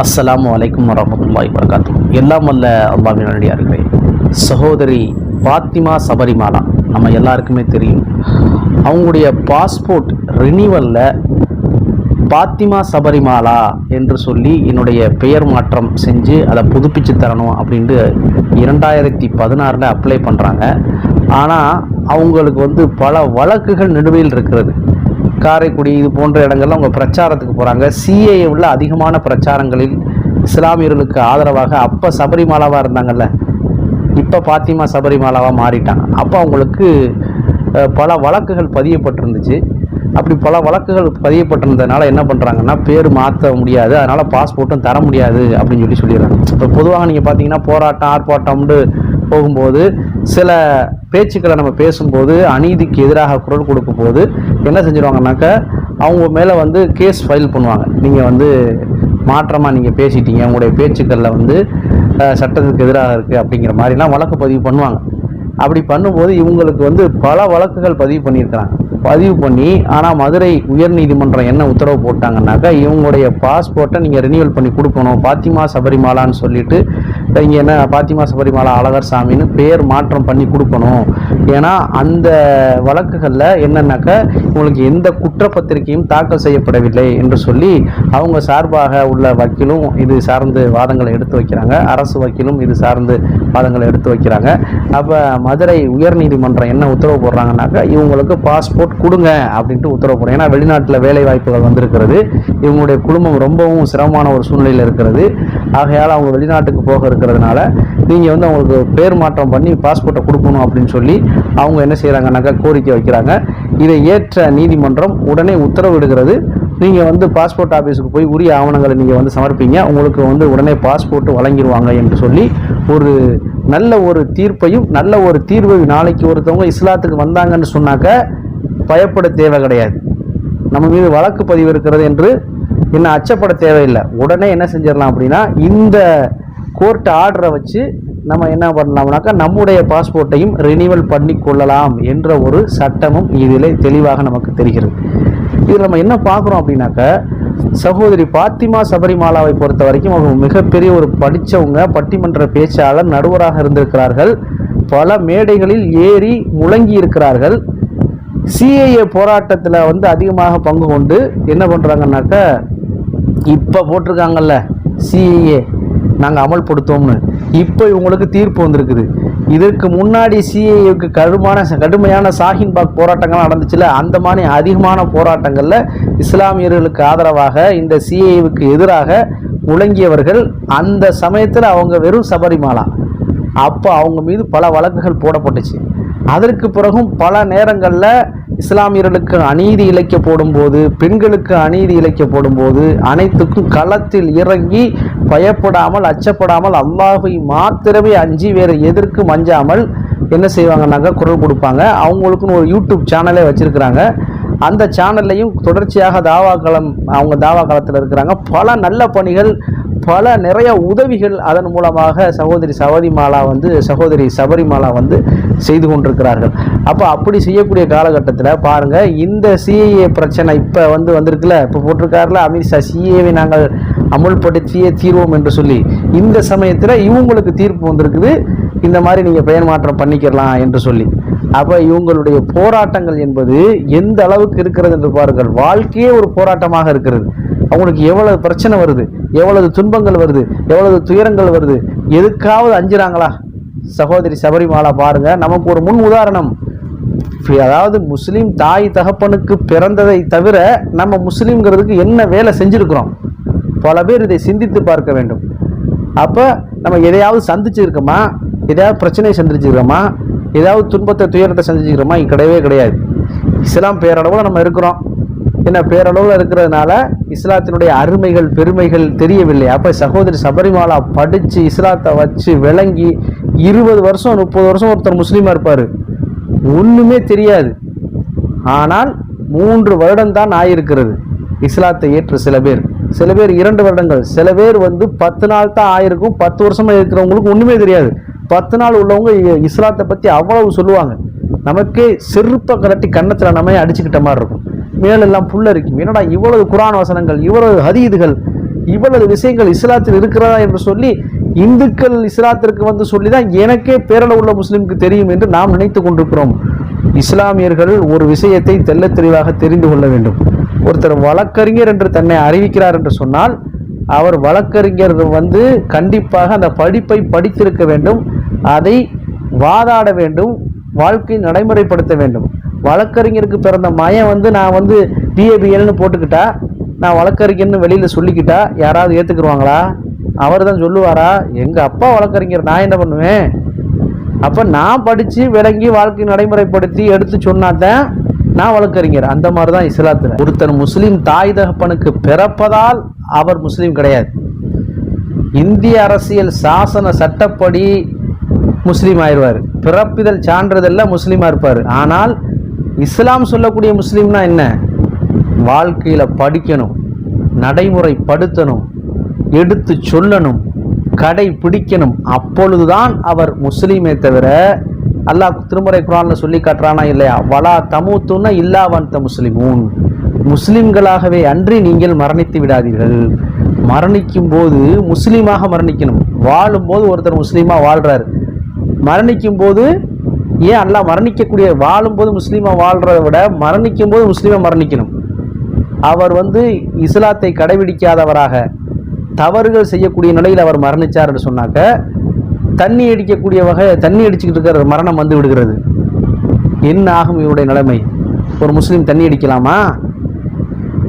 அஸ்ஸலாமு அலைக்கும் வரமத்துல்லாய் வரகாத்தும் எல்லாம் வல்ல அல்லாஹ்வின் அடியார்களே சகோதரி பாத்திமா சபரிமாலா நம்ம எல்லாருக்குமே தெரியும். அவங்களுடைய பாஸ்போர்ட் ரினிவலில் பாத்திமா சபரிமாலா என்று சொல்லி என்னுடைய பெயர் மாற்றம் செஞ்சு அதை புதுப்பிச்சு தரணும் அப்படின்ட்டு இரண்டாயிரத்தி பதினாறில் அப்ளை பண்ணுறாங்க ஆனால் அவங்களுக்கு வந்து பல வழக்குகள் நிலுவையில் இருக்கிறது. காரைக்குடி இது போன்ற இடங்கள்ல அவங்க பிரச்சாரத்துக்கு போகிறாங்க சிஏஏ உள்ள அதிகமான பிரச்சாரங்களில் இஸ்லாமியர்களுக்கு ஆதரவாக அப்போ சபரிமாலாவாக இருந்தாங்கல்ல? இப்போ பாத்திமா சபரிமாலாவாக மாறிட்டாங்க அப்போ அவங்களுக்கு பல வழக்குகள் பதியப்பட்டிருந்துச்சு. அப்படி பல வழக்குகள் பதியப்பட்டிருந்ததுனால என்ன பண்ணுறாங்கன்னா பேர் மாற்ற முடியாது. அதனால் பாஸ்போர்ட்டும் தர முடியாது அப்படின்னு சொல்லி சொல்லிடுறாங்க. இப்போ பொதுவாக நீங்கள் பார்த்தீங்கன்னா போராட்டம் ஆர்ப்பாட்டம்னு போகும்போது சில பேச்சுக்களை நம்ம பேசும்போது அநீதிக்கு எதிராக குரல் கொடுக்கும் போது என்ன செஞ்சிருவாங்கனாக்கா அவங்க மேலே வந்து கேஸ் ஃபைல் பண்ணுவாங்க. நீங்கள் வந்து மாற்றமாக நீங்கள் பேசிட்டீங்க உங்களுடைய பேச்சுக்களில் வந்து சட்டத்துக்கு எதிராக இருக்குது அப்படிங்கிற மாதிரிலாம் வழக்கு பதிவு பண்ணுவாங்க. அப்படி பண்ணும்போது இவங்களுக்கு வந்து பல வழக்குகள் பதிவு பண்ணியிருக்கிறாங்க. பதிவு பண்ணி ஆனால் மதுரை உயர்நீதிமன்றம் என்ன உத்தரவு போட்டாங்கன்னாக்கா இவங்களுடைய பாஸ்போர்ட்டை நீங்கள் ரினியூவல் பண்ணி கொடுக்கணும் பாத்திமா சபரிமாலான்னு சொல்லிட்டு இங்கே என்ன பாத்திமா சபரிமாலா அழகர் சாமின்னு பேர் மாற்றம் பண்ணி கொடுக்கணும். ஏன்னா அந்த வழக்குகளில் என்னென்னாக்க உங்களுக்கு எந்த குற்றப்பத்திரிகையும் தாக்கல் செய்யப்படவில்லை என்று சொல்லி அவங்க சார்பாக உள்ள வக்கீலும் இது சார்ந்து வாதங்களை எடுத்து வைக்கிறாங்க. அரசு வக்கீலும் இது சார்ந்து வாதங்களை எடுத்து வைக்கிறாங்க. அப்போ மதுரை உயர்நீதிமன்றம் என்ன உத்தரவு போடுறாங்கன்னாக்கா இவங்களுக்கு பாஸ்போர்ட் கொடுங்க அப்படின்ட்டு உத்தரவு போடுறாங்க. ஏன்னா வெளிநாட்டில் வேலை வாய்ப்புகள் வந்திருக்கிறது. இவங்களுடைய குடும்பம் ரொம்பவும் சிரமமான ஒரு சூழ்நிலையில் இருக்கிறது. ஆகையால் அவங்க வெளிநாட்டுக்கு போக இருக்கிறதுனால நீங்கள் வந்து அவங்களுக்கு பேர் மாற்றம் பண்ணி பாஸ்போர்ட்டை கொடுக்கணும் அப்படின்னு சொல்லி அவங்க என்ன செய்கிறாங்கனாக்கா கோரிக்கை வைக்கிறாங்க. இதை ஏற்ற நீதிமன்றம் உடனே உத்தரவிடுகிறது நீங்கள் வந்து பாஸ்போர்ட் ஆஃபீஸுக்கு போய் உரிய ஆவணங்களை நீங்கள் வந்து சமர்ப்பிங்க. உங்களுக்கு வந்து உடனே பாஸ்போர்ட் வழங்கிடுவாங்க என்று சொல்லி ஒரு நல்ல ஒரு தீர்ப்பையும் நல்ல ஒரு தீர்வை நாளைக்கு ஒருத்தவங்க இஸ்லாத்துக்கு வந்தாங்கன்னு சொன்னாக்க பயப்பட தேவை கிடையாது. நம்ம மீது வழக்கு பதிவு இருக்கிறது என்று என்ன அச்சப்பட தேவையில்லை. உடனே என்ன செஞ்சிடலாம் அப்படின்னா இந்த கோர்ட் ஆர்டரை வச்சு நம்ம என்ன பண்ணலாம்னாக்கா நம்முடைய பாஸ்போர்ட்டையும் ரினிவல் பண்ணி கொள்ளலாம் என்ற ஒரு சட்டமும் இதில் தெளிவாக நமக்கு தெரிகிறது. இதில் நம்ம என்ன பார்க்குறோம் அப்படின்னாக்கா சகோதரி பாத்திமா சபரிமாலாவை பொறுத்த வரைக்கும் அவங்க மிகப்பெரிய ஒரு படித்தவங்க பட்டிமன்ற பேச்சாளர் நடுவராக இருந்திருக்கிறார்கள். பல மேடைகளில் ஏறி முழங்கி இருக்கிறார்கள். சிஏஏ போராட்டத்தில் வந்து அதிகமாக பங்கு கொண்டு என்ன பண்ணுறாங்கன்னாக்கா இப்போ போட்டிருக்காங்கல்ல சிஏஏ நாங்கள் அமல்படுத்தோம்னு இப்போ இவங்களுக்கு தீர்ப்பு வந்திருக்குது. இதற்கு முன்னாடி சிஏஏக்கு கடுமையான கடுமையான சாஹின்பாக் போராட்டங்கள் நடந்துச்சுல அந்த மாதிரி அதிகமான போராட்டங்களில் இஸ்லாமியர்களுக்கு ஆதரவாக இந்த சிஏஏவுக்கு எதிராக முழங்கியவர்கள் அந்த சமயத்தில் அவங்க வெறும் சபரிமாலா. அப்போ அவங்க மீது பல வழக்குகள் போடப்பட்டுச்சு. அதற்கு பிறகும் பல நேரங்களில் இஸ்லாமியர்களுக்கு அநீதி இழைக்கப்படும் போது பெண்களுக்கு அநீதி இழைக்கப்படும் போது அனைத்துக்கும் களத்தில் இறங்கி பயப்படாமல் அச்சப்படாமல் அல்லாஹை மாத்திரமே அஞ்சு வேறு எதற்கும் அஞ்சாமல் என்ன செய்வாங்கன்னாக்கா குரல் கொடுப்பாங்க. அவங்களுக்குன்னு ஒரு யூடியூப் சேனலே வச்சுருக்கிறாங்க. அந்த சேனல்லையும் தொடர்ச்சியாக தாவா காலம் அவங்க தாவா காலத்தில் இருக்கிறாங்க. பல நல்ல பணிகள் பல நிறைய உதவிகள் அதன் மூலமாக சகோதரி சபரிமாலா வந்து சகோதரி சபரிமாலா வந்து செய்து கொண்டிருக்கிறார்கள். அப்போ அப்படி செய்யக்கூடிய காலகட்டத்தில் பாருங்கள் இந்த சிஏஏ பிரச்சனை இப்போ வந்து வந்திருக்குல்ல இப்போ போட்டிருக்காருல அமித்ஷா சிஏவை நாங்கள் அமுல்படுத்தியே தீர்வோம் என்று சொல்லி இந்த சமயத்தில் இவங்களுக்கு தீர்ப்பு வந்திருக்குது. இந்த மாதிரி நீங்கள் பெயர் மாற்றம் பண்ணிக்கலாம் என்று சொல்லி. அப்போ இவங்களுடைய போராட்டங்கள் என்பது எந்த அளவுக்கு இருக்கிறது என்று பாருங்கள் வாழ்க்கையே ஒரு போராட்டமாக இருக்கிறது. அவங்களுக்கு எவ்வளவு பிரச்சனை வருது? எவ்வளவு துன்பங்கள் வருது? எவ்வளவு துயரங்கள் வருது? எதுக்காவது அஞ்சுறாங்களா? சகோதரி சபரிமாலா பாருங்க நமக்கு ஒரு முன் உதாரணம். அதாவது முஸ்லீம் தாய் தகப்பனுக்கு பிறந்ததை தவிர நம்ம முஸ்லீம்ங்கிறதுக்கு என்ன வேலை செஞ்சுருக்கிறோம்? பல பேர் இதை சிந்தித்து பார்க்க வேண்டும். அப்போ நம்ம எதையாவது சந்திச்சிருக்கோமா? எதையாவது பிரச்சனையை சந்திச்சிருக்கோமா? ஏதாவது துன்பத்தை துயரத்தை சந்திச்சிருக்கிறோமா கிடையவே கிடையாது. இஸ்லாம் பேரளவில் நம்ம இருக்கிறோம். என்ன பேரளவில் இருக்கிறதுனால இஸ்லாத்தினுடைய அருமைகள் பெருமைகள் தெரியவில்லை. அப்போ சகோதரி சபரிமாலா படித்து இஸ்லாத்தை வச்சு விளங்கி இருபது வருஷம் முப்பது வருஷம் ஒருத்தர் முஸ்லீமாக இருப்பார். ஒன்றுமே தெரியாது. ஆனால் மூன்று வருடம் தான் ஆயிருக்கிறது. இஸ்லாத்தை ஏற்ற சில பேர். சில பேர் இரண்டு வருடங்கள். சில பேர் வந்து பத்து நாள் தான் ஆயிருக்கும். பத்து வருஷமாக இருக்கிறவங்களுக்கு ஒன்றுமே தெரியாது. பத்து நாள் உள்ளவங்க இ- இஸ்லாத்தை பற்றி அவ்வளவு சொல்லுவாங்க. நமக்கே செருப்பை கலட்டி கன்னத்தில் நம்ம அடிச்சுக்கிட்ட மாதிரி இருக்கும். மேலெல்லாம் புல்லரிக்கும் என்னடா இவ்வளவு குரான் வசனங்கள் இவ்வளவு ஹதீதுகள் இவ்வளவு விஷயங்கள் இஸ்லாத்தில் இருக்கிறதா என்று சொல்லி இந்துக்கள் இஸ்லாத்திற்கு வந்து சொல்லி தான் எனக்கே பேரளவு உள்ள முஸ்லிமுக்கு தெரியும் என்று நாம் நினைத்து கொண்டிருக்கிறோம். இஸ்லாமியர்கள் ஒரு விஷயத்தை தெள்ளத் தெளிவாக தெரிந்து கொள்ள வேண்டும். ஒருத்தர் வழக்கறிஞர் என்று தன்னை அறிவிக்கிறார் என்று சொன்னால் அவர் வழக்கறிஞர் வந்து கண்டிப்பாக அந்த படிப்பை படித்திருக்க வேண்டும். அதை வாதாட வேண்டும். வாழ்க்கை நடைமுறைப்படுத்த வேண்டும். வழக்கறிஞருக்கு பிறந்த மயம் வந்து நான் வந்து பிஏபிஎல்னு போட்டுக்கிட்டா நான் வழக்கறிஞர்னு வெளியில் சொல்லிக்கிட்டா யாராவது ஏற்றுக்குருவாங்களா அவர் தான் சொல்லுவாரா? எங்கள் அப்பா வழக்கறிஞர் நான் என்ன பண்ணுவேன்? அப்போ நான் படித்து விளங்கி வாழ்க்கை நடைமுறைப்படுத்தி எடுத்து சொன்னாதான் நான் வழக்கறிஞர். அந்த மாதிரி தான் இஸ்லாத்தில். ஒருத்தர் முஸ்லீம் தாய் தகப்பனுக்கு பிறப்பதால் அவர் முஸ்லீம் கிடையாது. இந்திய அரசியல் சாசன சட்டப்படி முஸ்லீம் ஆயிடுவார். பிறப்பிதழ் சான்றிதழில் முஸ்லீமாக இருப்பார். ஆனால் இஸ்லாம் சொல்லக்கூடிய முஸ்லீம்னா என்ன? வாழ்க்கையில் படிக்கணும் நடைமுறைப்படுத்தணும் எடுத்து சொல்லணும் கடை பிடிக்கணும் அப்பொழுதுதான் அவர் முஸ்லீமே தவிர அல்லாஹ் திருமுறை குரானில் சொல்லி காட்டுறானா இல்லையா? வலா தமுத்துன்னா இல்லா வந்த முஸ்லிமூன். முஸ்லிம்களாகவே அன்றி நீங்கள் மரணித்து விடாதீர்கள். மரணிக்கும் போது முஸ்லீமாக மரணிக்கணும். வாழும்போது ஒருத்தர் முஸ்லீமாக வாழ்கிறார் மரணிக்கும் போது ஏன் அல்லா மரணிக்கக்கூடிய வாழும்போது முஸ்லீமாக வாழ்கிறத விட மரணிக்கும் போது முஸ்லீமாக மரணிக்கணும். அவர் வந்து இஸ்லாத்தை கடைபிடிக்காதவராக தவறுகள் செய்யக்கூடிய நிலையில் அவர் மரணிச்சார் என்று சொன்னாக்க தண்ணி அடிக்கக்கூடிய வகை தண்ணி அடிச்சுக்கிட்டு இருக்கிற மரணம் வந்து விடுகிறது. என்ன ஆகும் இவருடைய நிலைமை? ஒரு முஸ்லீம் தண்ணி அடிக்கலாமா?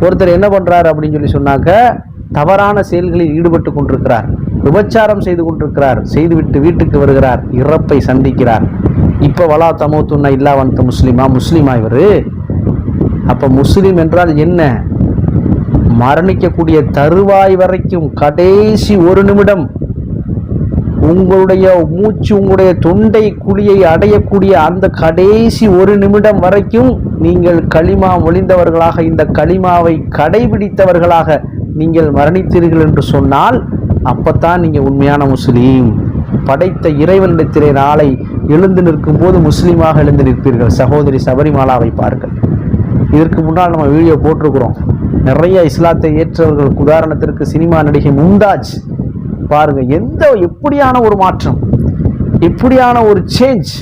ஒருத்தர் என்ன பண்ணுறாரு அப்படின்னு சொல்லி சொன்னாக்க தவறான செயல்களில் ஈடுபட்டு கொண்டிருக்கிறார். விபச்சாரம் செய்து கொண்டிருக்கிறார். செய்துவிட்டு வீட்டுக்கு வருகிறார். இறப்பை சந்திக்கிறார். இப்போ வலா தமோத்துன்னா இல்லா வந்த முஸ்லீமா முஸ்லீமா இவரு? அப்போ முஸ்லீம் என்றால் என்ன? மரணிக்கக்கூடிய தருவாய் வரைக்கும் கடைசி ஒரு நிமிடம் உங்களுடைய மூச்சு உங்களுடைய தொண்டை குழியை அடையக்கூடிய அந்த கடைசி ஒரு நிமிடம் வரைக்கும் நீங்கள் களிமா ஒளிந்தவர்களாக இந்த களிமாவை கடைபிடித்தவர்களாக நீங்கள் மரணித்தீர்கள் என்று சொன்னால் அப்பத்தான் நீங்கள் உண்மையான முஸ்லீம். படைத்த இறைவனிடத்திலே நாளை எழுந்து நிற்கும் போது முஸ்லீமாக எழுந்து நிற்பீர்கள். சகோதரி சபரிமாலாவை பாருங்கள். இதற்கு முன்னால் நம்ம வீடியோ போட்டிருக்கிறோம். நிறைய இஸ்லாத்தை ஏற்றவர்களுக்கு உதாரணத்திற்கு சினிமா நடிகை மும்தாஜ். பாருங்க எந்த எப்படியான ஒரு மாற்றம் எப்படியான ஒரு சேஞ்ச்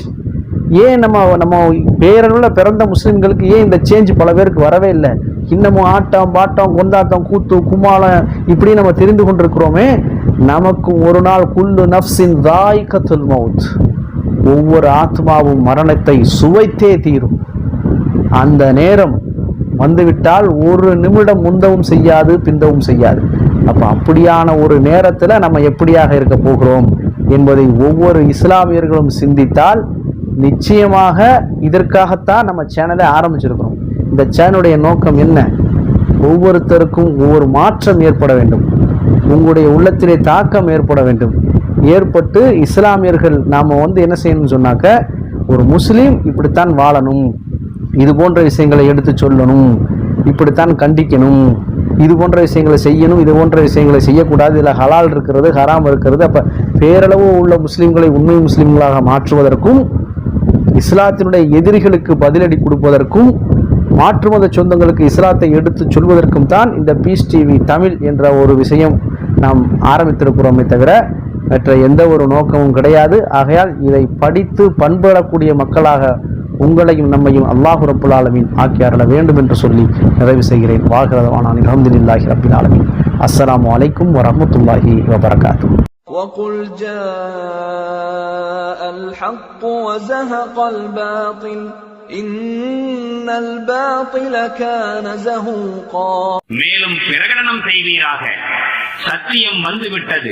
ஏன் நம்ம நம்ம பேரளவில் பிறந்த முஸ்லீம்களுக்கு ஏன் இந்த சேஞ்ச் பல பேருக்கு வரவே இல்லை? இன்னமும் ஆட்டம் பாட்டம் கொண்டாட்டம் கூத்து கும்மாளம் இப்படி நம்ம தெரிந்து கொண்டிருக்கிறோமே. நமக்கு ஒரு நாள் குல்லு நஃப்ஸின் தாய்கத்துல் மவுத். ஒவ்வொரு ஆத்மாவும் மரணத்தை சுவைத்தே தீரும். அந்த நேரம் வந்துவிட்டால் ஒரு நிமிடம் முந்தவும் செய்யாது பிந்தவும் செய்யாது. அப்போ அப்படியான ஒரு நேரத்தில் நம்ம எப்படியாக இருக்க போகிறோம் என்பதை ஒவ்வொரு இஸ்லாமியர்களும் சிந்தித்தால் நிச்சயமாக இதற்காகத்தான் நம்ம சேனலை ஆரம்பிச்சிருக்கிறோம். இந்த சேனலுடைய நோக்கம் என்ன? ஒவ்வொருத்தருக்கும் ஒவ்வொரு மாற்றம் ஏற்பட வேண்டும். உங்களுடைய உள்ளத்திலே தாக்கம் ஏற்பட வேண்டும். ஏற்பட்டு இஸ்லாமியர்கள் நாம் வந்து என்ன செய்யணும்னு சொன்னாக்க ஒரு முஸ்லீம் இப்படித்தான் வாழணும் இது போன்ற விஷயங்களை எடுத்து சொல்லணும் இப்படித்தான் கண்டிக்கணும் இது போன்ற விஷயங்களை செய்யணும் இது போன்ற விஷயங்களை செய்யக்கூடாது இதில் ஹலால் இருக்கிறது ஹராம் இருக்கிறது அப்போ பேரளவு உள்ள முஸ்லீம்களை உண்மை முஸ்லீம்களாக மாற்றுவதற்கும் இஸ்லாத்தினுடைய எதிரிகளுக்கு பதிலடி கொடுப்பதற்கும் மாற்று மத சொந்தங்களுக்கு இஸ்லாத்தை எடுத்து சொல்வதற்கும் தான் இந்த பீஸ் டிவி தமிழ் என்ற ஒரு விஷயம் நாம் ஆரம்பித்திருக்கிறோமே தவிர மற்ற எந்த ஒரு நோக்கமும் கிடையாது ஆகையால் இதை படித்து பண்படக்கூடிய மக்களாக உங்களையும் நம்மையும் அல்லாஹு ரப்புல் ஆலமீன் ஆக்கி அருள வேண்டும் என்று சொல்லி நிறைவு செய்கிறேன் வாகிறதவான அலமதுல்லாஹி ரப்பில் ஆலமீன் அஸ்ஸலாமு அலைக்கும் வரஹ்மத்துல்லாஹி வபரகாத்துஹு وقل جاء الحق وزهق الباطل إن الباطل كان زهوقا மேலும் பிரகடனம் செய்வீராக சத்தியம் வந்துவிட்டது